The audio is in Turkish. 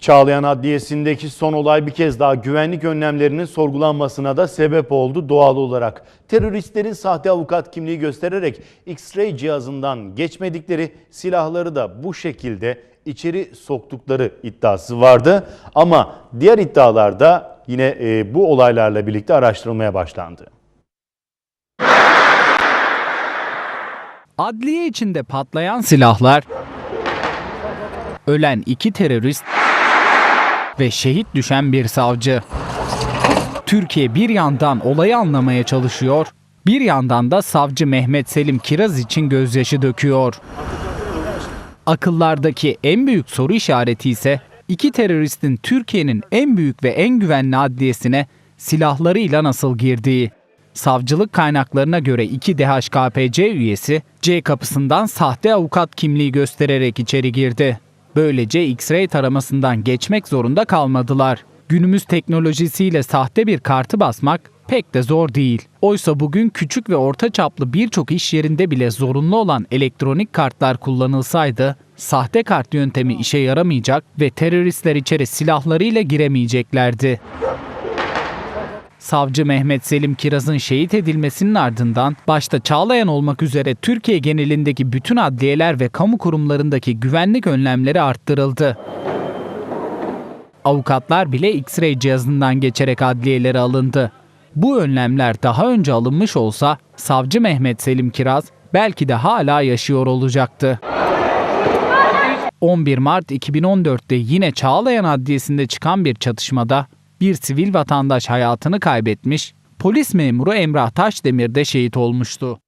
Çağlayan Adliyesi'ndeki son olay bir kez daha güvenlik önlemlerinin sorgulanmasına da sebep oldu doğal olarak. Teröristlerin sahte avukat kimliği göstererek X-ray cihazından geçmedikleri silahları da bu şekilde içeri soktukları iddiası vardı. Ama diğer iddialarda yine e, bu olaylarla birlikte araştırılmaya başlandı. Adliye içinde patlayan silahlar, ölen iki terörist ve şehit düşen bir savcı. Türkiye bir yandan olayı anlamaya çalışıyor, bir yandan da savcı Mehmet Selim Kiraz için gözyaşı döküyor. Akıllardaki en büyük soru işareti ise iki teröristin Türkiye'nin en büyük ve en güvenli adliyesine silahlarıyla nasıl girdiği. Savcılık kaynaklarına göre iki DHKPC üyesi C kapısından sahte avukat kimliği göstererek içeri girdi. Böylece X-ray taramasından geçmek zorunda kalmadılar. Günümüz teknolojisiyle sahte bir kartı basmak pek de zor değil. Oysa bugün küçük ve orta çaplı birçok iş yerinde bile zorunlu olan elektronik kartlar kullanılsaydı, sahte kart yöntemi işe yaramayacak ve teröristler içeri silahlarıyla giremeyeceklerdi. Savcı Mehmet Selim Kiraz'ın şehit edilmesinin ardından başta Çağlayan olmak üzere Türkiye genelindeki bütün adliyeler ve kamu kurumlarındaki güvenlik önlemleri arttırıldı. Avukatlar bile X-ray cihazından geçerek adliyelere alındı. Bu önlemler daha önce alınmış olsa savcı Mehmet Selim Kiraz belki de hala yaşıyor olacaktı. 11 Mart 2014'te yine Çağlayan Adliyesi'nde çıkan bir çatışmada bir sivil vatandaş hayatını kaybetmiş, polis memuru Emrah Taşdemir de şehit olmuştu.